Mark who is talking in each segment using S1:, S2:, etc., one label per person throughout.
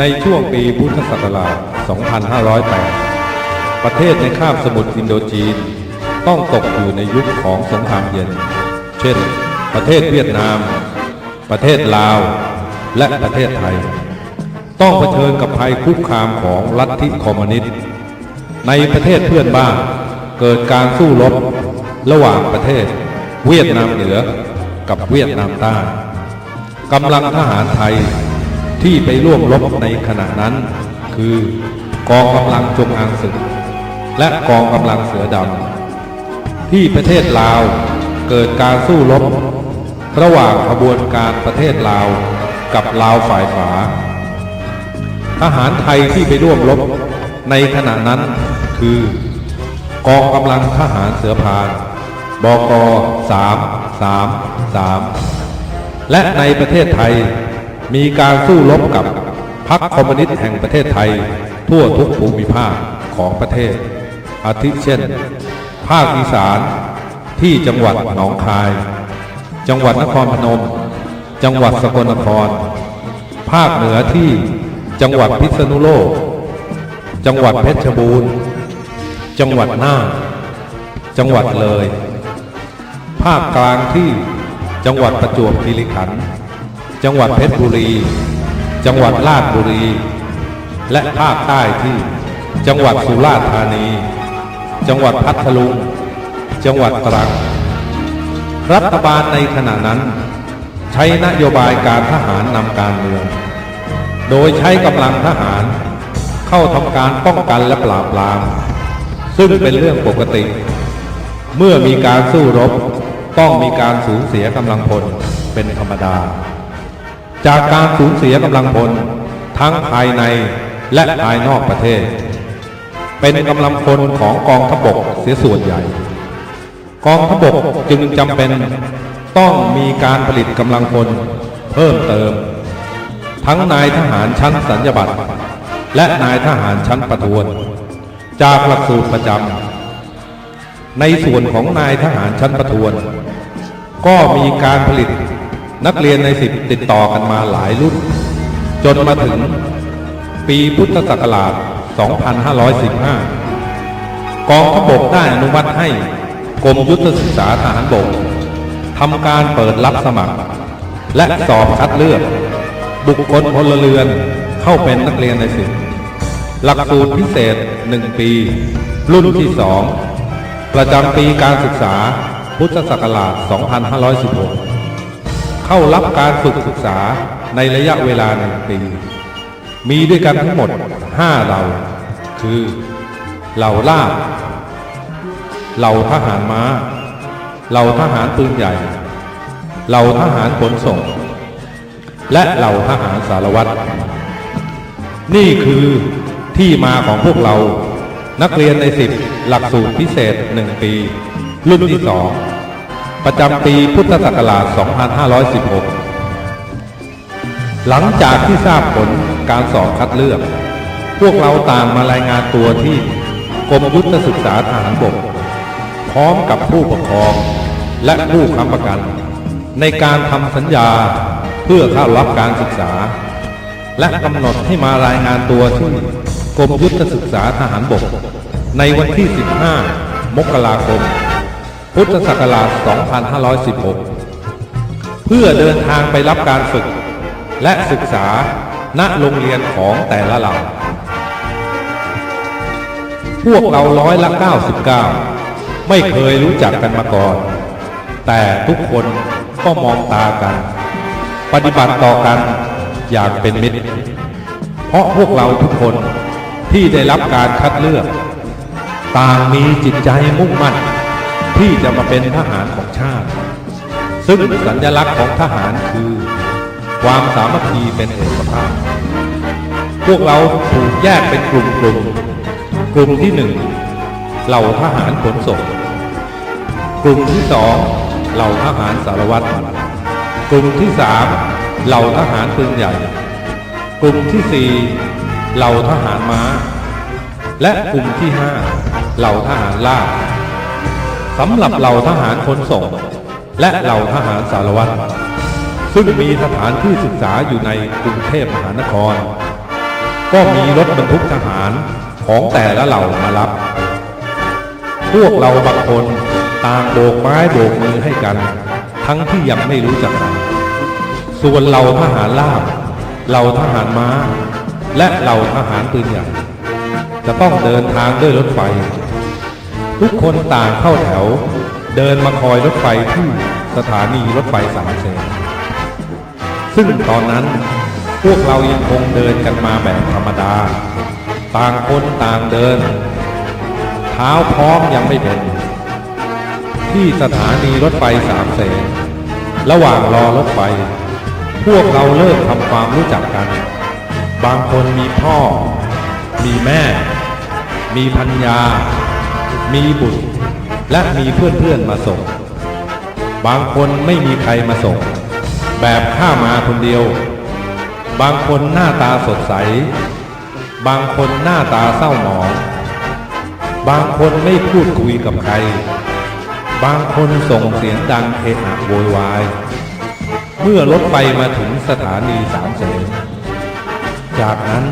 S1: ในช่วงปีพุทธศักราช 2508 ประเทศในคาบสมุทรอินโดจีน ต้องตกอยู่ในยุคของสงครามเย็น เช่น ประเทศเวียดนาม ประเทศลาว และประเทศไทย ต้องเผชิญกับภัยคุกคามของลัทธิคอมมิวนิสต์ ในประเทศเพื่อนบ้านเกิดการสู้รบระหว่างประเทศ เวียดนามเหนือกับเวียดนามใต้กำลังทหารไทย ที่ไปร่วมรบในขณะนั้น คือกองกำลังจงอางศึก และกองกำลังเสือดำที่ประเทศลาวเกิดการสู้รบระหว่างขบวนการประเทศลาวกับลาวฝ่ายฝาทหารไทยที่ไปร่วมรบในขณะนั้นคือกองกำลังทหารเสือพานบก3 3 3 และในประเทศไทย มีการสู้รบกับพรรคคอมมิวนิสต์แห่งประเทศไทย ทั่วทุกภูมิภาคของประเทศ อาทิเช่น ภาคอีสานที่จังหวัดหนองคาย จังหวัดนครพนม จังหวัดสกลนคร ภาคเหนือที่จังหวัดพิษณุโลก จังหวัดเพชรบูรณ์ จังหวัดน่านจังหวัดเลย ภาคกลางที่จังหวัดประจวบคีรีขันธ์ จังหวัดเพชรบุรี จังหวัดราชบุรี และภาคใต้ที่ จังหวัดสุราษฎร์ธานี จังหวัดพัทลุง จังหวัดตรัง รัฐบาลในขณะนั้น ใช้นโยบายการทหารนำการเมือง โดยใช้กำลังทหาร เข้าทำการป้องกันและปราบปราม ซึ่งเป็นเรื่องปกติ เมื่อมีการสู้รบต้องมีการสูญเสียกำลังพลเป็นธรรมดา จากการสูญเสียกำลังพลทั้งภายในและภายนอกประเทศ เป็นกำลังพลของกองทพบกเสียส่วนใหญ่ กองทพบกจึงจำเป็นต้องมีการผลิตกำลังพลเพิ่มเติม ทั้งนายทหารชั้นสัญญบัตรและนายทหารชั้นประทวน จากหลักสูตรประจำในส่วนของนายทหารชั้นประทวน ก็มีการผลิต นักเรียนในสิบติดต่อกันมาหลายรุ่น จนมาถึงปีพุทธศักราช 2515 กองทพบกได้อนุมัติให้กรมยุทธศึกษาทหารบกทำการเปิดรับสมัคร และสอบคัดเลือก บุคคลพลเรือนเข้าเป็นนักเรียนในสิบหลักสูตรพิเศษ 1 ปี รุ่นที่ 2 ประจำปีการศึกษาพุทธศักราช 2516 เข้ารับการฝึกศึกษาในระยะเวลาหนึ่งปี มีด้วยกันทั้งหมด 5 เหล่า คือเหล่าลาบเหล่าทหารม้า เหล่าทหารปืนใหญ่ เหล่าทหารขนส่ง และเหล่าทหารสารวัตร นี่คือที่มาของพวกเรานักเรียนในสิบหลักสูตรพิเศษ 1 ปี รุ่นที่2 ประจำปีพุทธศักราช 2516 หลังจากที่ทราบผลการสอบคัดเลือก พวกเราต่างมารายงานตัวที่กรมยุทธศึกษาทหารบก พร้อมกับผู้ปกครองและผู้ค้ำประกัน ในการทำสัญญาเพื่อเข้ารับการศึกษา และกำหนดให้มารายงานตัวที่กรมยุทธศึกษาทหารบก ในวันที่ 15 มกราคม พุทธศักราช 2516 เพื่อเดินทางไปรับการฝึก และศึกษาณโรงเรียนของแต่ละเหล่า พวกเราร้อยละ 99 ไม่เคยรู้จักกันมาก่อน แต่ทุกคนก็มองตากัน ปฏิบัติต่อกันอย่างเป็นมิตร เพราะพวกเราทุกคนที่ได้รับการคัดเลือก ต่างมีจิตใจมุ่งมั่น ที่จะมาเป็นทหารของชาติ ซึ่งสัญลักษณ์ของทหารคือ ความสามัคคีเป็นเอกภาพ พวกเราถูกแยกเป็นกลุ่มกลุ่มๆกลุ่มที่หนึ่งเหล่าทหารขนส่งกลุ่มที่สองเหล่าทหารสารวัตรกลุ่มที่สามเหล่าทหารปืนใหญ่ กลุ่มที่สี่เหล่าทหารม้า และกลุ่มที่ห้าเหล่าทหารลา สำหรับเหล่าทหารขนส่ง และเหล่าทหารสารวัตรซึ่งมีสถานที่ศึกษาอยู่ในกรุงเทพมหานคร ก็มีรถบรรทุกทหารของแต่ละเหล่ามารับ พวกเราบางคนต่างโบกไม้โบกมือให้กัน ทั้งที่ยังไม่รู้จักกัน ส่วนเหล่าทหารลาบเหล่าทหารม้า และเหล่าทหารปืนใหญ่จะต้องเดินทางด้วยรถไฟ ทุกคนต่างเข้าแถว เดินมาคอยรถไฟที่สถานีรถไฟสามเสนซึ่งตอนนั้นพวกเรายังคงเดินกันมาแบบธรรมดา ต่างคนต่างเดิน เท้าพร้อมยังไม่เป็น ที่สถานีรถไฟสามเสนระหว่างรอรถไฟ พวกเราเริ่มทำความรู้จักกัน บางคนมีพ่อ มีแม่ มีพัญญา มีบุตร และมีเพื่อนๆมาส่ง บางคนไม่มีใครมาส่ง แบบข้ามาคนเดียว บางคนหน้าตาสดใส บางคนหน้าตาเศร้าหมอง บางคนไม่พูดคุยกับใคร บางคนส่งเสียงดังเอะอะโวยวาย เมื่อรถไฟมาถึงสถานีสามเสนจากนั้น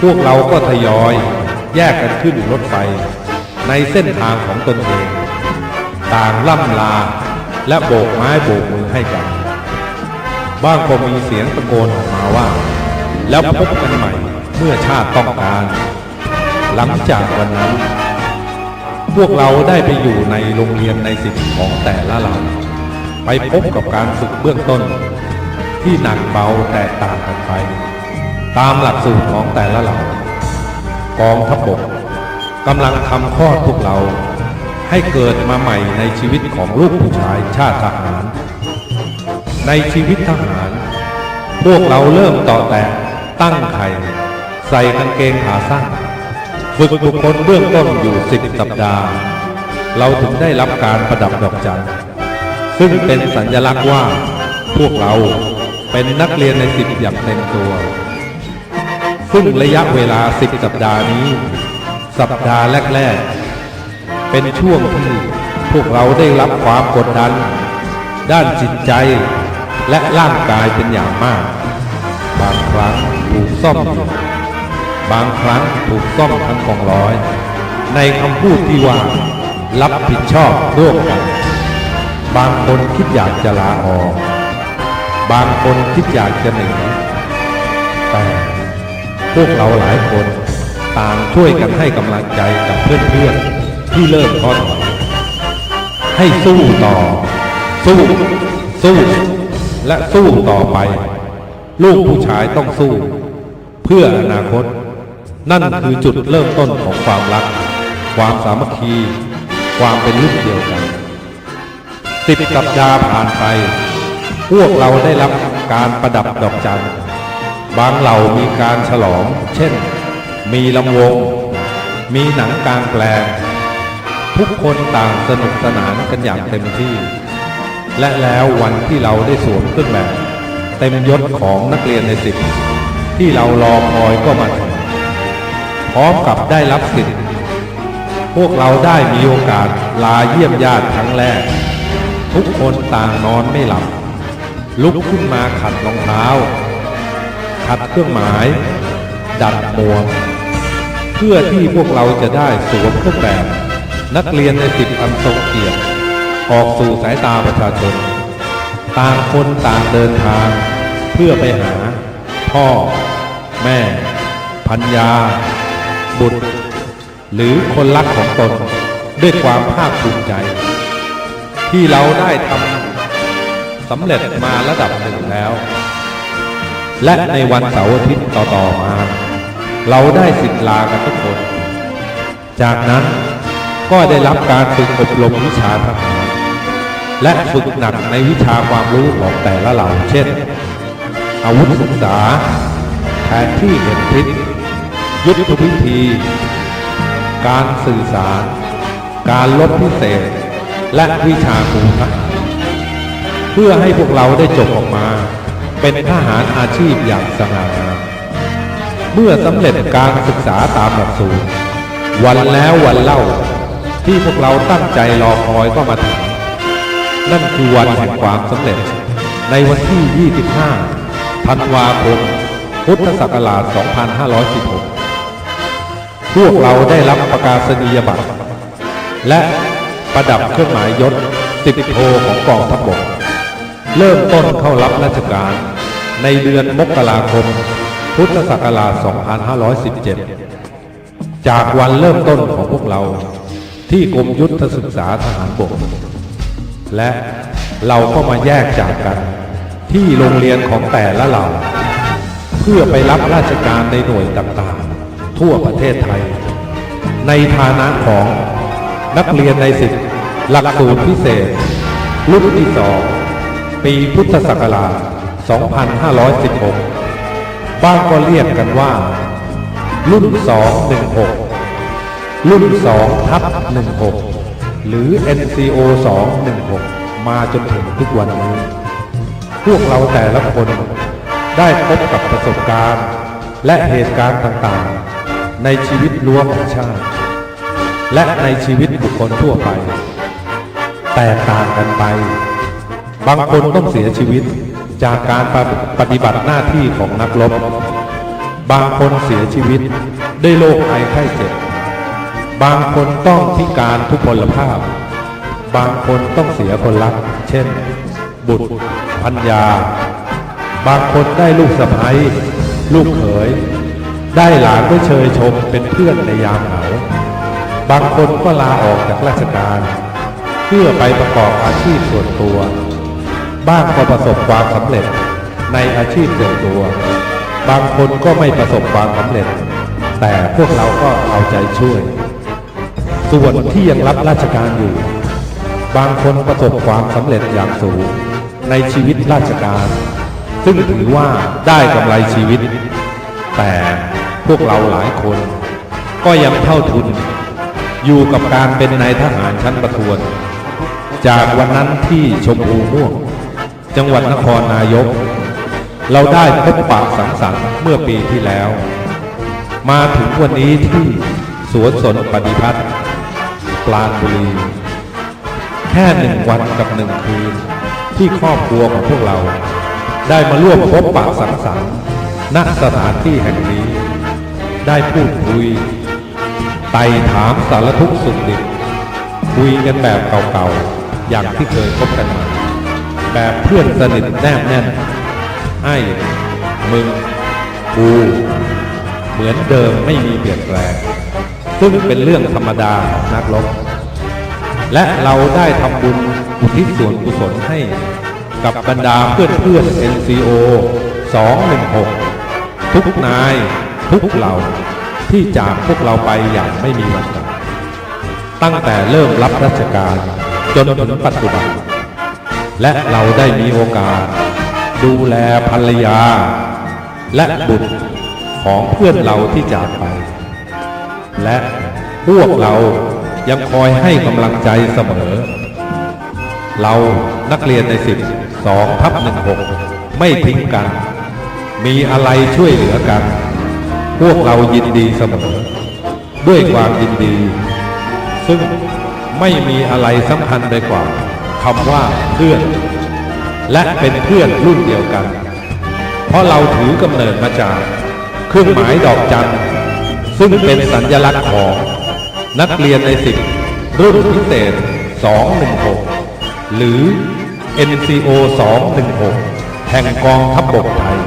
S1: พวกเราก็ทยอยแยกกันขึ้นรถไฟ ในเส้นทางของตนเอง ต่างล่ำลาและโบกไม้โบกมือให้กัน บ้างก็มีเสียงตะโกนออกมาว่า แล้วพบกันใหม่เมื่อชาติต้องการ หลังจากวันนั้น พวกเราได้ไปอยู่ในโรงเรียนในสิทธิของแต่ละเหล่าไปพบกับการฝึกเบื้องต้น ที่หนักเบาแตกต่างกันไป ตามหลักสูตรของแต่ละเหล่ากองทัพบก กำลังทำคลอดพวกเรา ให้เกิดมาใหม่ในชีวิตของลูกผู้ชายชาติทหาร ในชีวิตทหาร พวกเราเริ่มต่อแต่ตั้งไข่ใส่กางเกงขาสั้นฝึกบุคคลเบื้องต้นอยู่สิบสัปดาห์ เราถึงได้รับการประดับดอกจันทร์ซึ่งเป็นสัญลักษณ์ว่า พวกเราเป็นนักเรียนในสิบอย่างเต็มตัว ซึ่งระยะเวลาสิบสัปดาห์นี้ สัปดาห์แรกๆ เป็นช่วงที่พวกเราได้รับความกดดัน ด้านจิตใจและร่างกายเป็นอย่างมาก บางครั้งถูกซ่อม บางครั้งถูกซ่อมทั้งกองร้อย ในคำพูดที่ว่า รับผิดชอบร่วมกัน บางคนคิดอยากจะลาออก บางคนคิดอยากจะหนีแต่พวกเราหลายคน ต่างช่วยกันให้กำลังใจกับเพื่อนๆที่เริ่มท้อถอยให้สู้ต่อ สู้ สู้ และสู้ต่อไป ลูกผู้ชายต้องสู้ เพื่ออนาคต นั่นคือจุดเริ่มต้นของความรัก ความสามัคคี ความเป็นลูกเดียวกันสิบสัปดาห์ผ่านไป พวกเราได้รับการประดับดอกจันบางเหล่ามีการฉลอง เช่น มีลำวง มีหนังกลางแปลง ทุกคนต่างสนุกสนานกันอย่างเต็มที่ และแล้ววันที่เราได้สวมเครื่องแบบ เต็มยศของนักเรียนในสิบที่เรารอคอยก็มาถึงพร้อมกับได้รับสิทธิ์ พวกเราได้มีโอกาสลาเยี่ยมญาติครั้งแรก ทุกคนต่างนอนไม่หลับ ลุกขึ้นมาขัดรองเท้า ขัดเครื่องหมาย ดัดหมวก เพื่อที่พวกเราจะได้สวมเครื่องแบบ นักเรียนในสิบอันทรงเกียรติออกสู่สายตาประชาชน ต่างคนต่างเดินทาง เพื่อไปหา พ่อ แม่พัญญา บุตร หรือคนรักของตนด้วยความภาคภูมิใจ ที่เราได้ทำสำเร็จมาระดับหนึ่งแล้ว และในวันเสาร์อาทิตย์ต่อ ๆ มา เราได้สิทธิ์ลากันทุกคน จากนั้นก็ได้รับการฝึกอบรมวิชาทหารและฝึกหนักในวิชาความรู้ของแต่ละเหล่าเช่น อาวุธศึกษาแผนที่เห็นพิษยุทธวิธี การสื่อสาร การลบพิเศษ และวิชาครูทหารเพื่อให้พวกเราได้จบออกมา เป็นทหารอาชีพอย่างสง่างาม เมื่อสำเร็จการศึกษาตามหลักสูตร วันแล้ววันเล่า ที่พวกเราตั้งใจรอคอยก็มาถึง นั่นคือวันแห่งความสำเร็จ ในวันที่ 25 ธันวาคม พุทธศักราช 2516 พวกเราได้รับประกาศนียบัตร และประดับเครื่องหมายยศสิบโทของกองทัพบก เริ่มต้นเข้ารับราชการในเดือนมกราคม พุทธศักราช 2517 จากวันเริ่มต้นของพวกเราที่กรมยุทธศึกษาทหารบก และเราก็มาแยกจากกันที่โรงเรียนของแต่ละเหล่า เพื่อไปรับราชการในหน่วยต่างๆ ทั่วประเทศไทย ในฐานะของนักเรียนในสิทธิหลักสูตรพิเศษ รุ่นที่สองปีพุทธศักราช 2516 บ้างก็เรียกกันว่า รุ่น 216 รุ่น2ทับ16 หรือ NCO 216 มาจนถึงทุกวันนี้ พวกเราแต่ละคนได้พบกับประสบการณ์ และเหตุการณ์ต่างๆ ในชีวิตรั้วของชาติ และในชีวิตบุคคลทั่วไป แตกต่างกันไป บางคนต้องเสียชีวิต จากการปฏิบัติหน้าที่ของนักรบบางคนเสียชีวิตด้วยโรคภัยไข้เจ็บ บางคนต้องพิการทุพพลภาพ บางคนต้องเสียคนรัก เช่น บุตรพัญญา บางคนได้ลูกสะใภ้ลูกเขย ได้หลานไว้เชยชมเป็นเพื่อนในยามเหงาบางคนก็ลาออกจากราชการ เพื่อไปประกอบอาชีพส่วนตัว บ้างก็ประสบความสำเร็จในอาชีพส่วนตัว บางคนก็ไม่ประสบความสำเร็จ แต่พวกเราก็เอาใจช่วย ส่วนที่ยังรับราชการอยู่ บางคนประสบความสำเร็จอย่างสูงในชีวิตราชการ ซึ่งถือว่าได้กำไรชีวิต แต่พวกเราหลายคน ก็ยังเท่าทุน อยู่กับการเป็นนายทหารชั้นประทวน จากวันนั้นที่ชมพูม่วง จังหวัดนครนายก เราได้พบปะสังสรรค์เมื่อปีที่แล้ว มาถึงวันนี้ที่สวนสนปฏิพัฒน์ปราณบุรี แค่หนึ่งวันกับหนึ่งคืน ที่ครอบครัวของพวกเรา ได้มาร่วมพบปะสังสรรค์ณสถานที่แห่งนี้ ได้พูดคุยไต่ถามสารทุกข์สุขดิบคุยกันแบบเก่าๆ อย่างที่เคยพบกันมา แบบเพื่อนสนิทแนบแน่นไอ้มึงกูเหมือนเดิมไม่มีเปลี่ยนแปลง ซึ่งเป็นเรื่องธรรมดาของนักรบและเราได้ทำบุญอุทิศส่วนกุศลให้กับบรรดาเพื่อนเพื่อน NCO 216 ทุกนาย ทุกเหล่าที่จากพวกเราไปอย่างไม่มีวันกลับตั้งแต่เริ่มรับราชการจนถึงปัจจุบัน และเราได้มีโอกาส ดูแลภรรยา และบุตรของเพื่อนเราที่จากไป และพวกเรายังคอยให้กำลังใจเสมอ เรานักเรียนในสิบสองทับหนึ่งหกไม่ทิ้งกัน มีอะไรช่วยเหลือกัน พวกเรายินดีเสมอ ด้วยความยินดี ซึ่งไม่มีอะไรสำคัญไปกว่า คำว่าเพื่อน และเป็นเพื่อนรุ่นเดียวกัน เพราะเราถือกำเนิดมาจากเครื่องหมายดอกจันซึ่งเป็นสัญลักษณ์ของนักเรียนในสิบรุ่นพิเศษ 216 หรือ NCO 216 แห่งกองทัพบบกไทย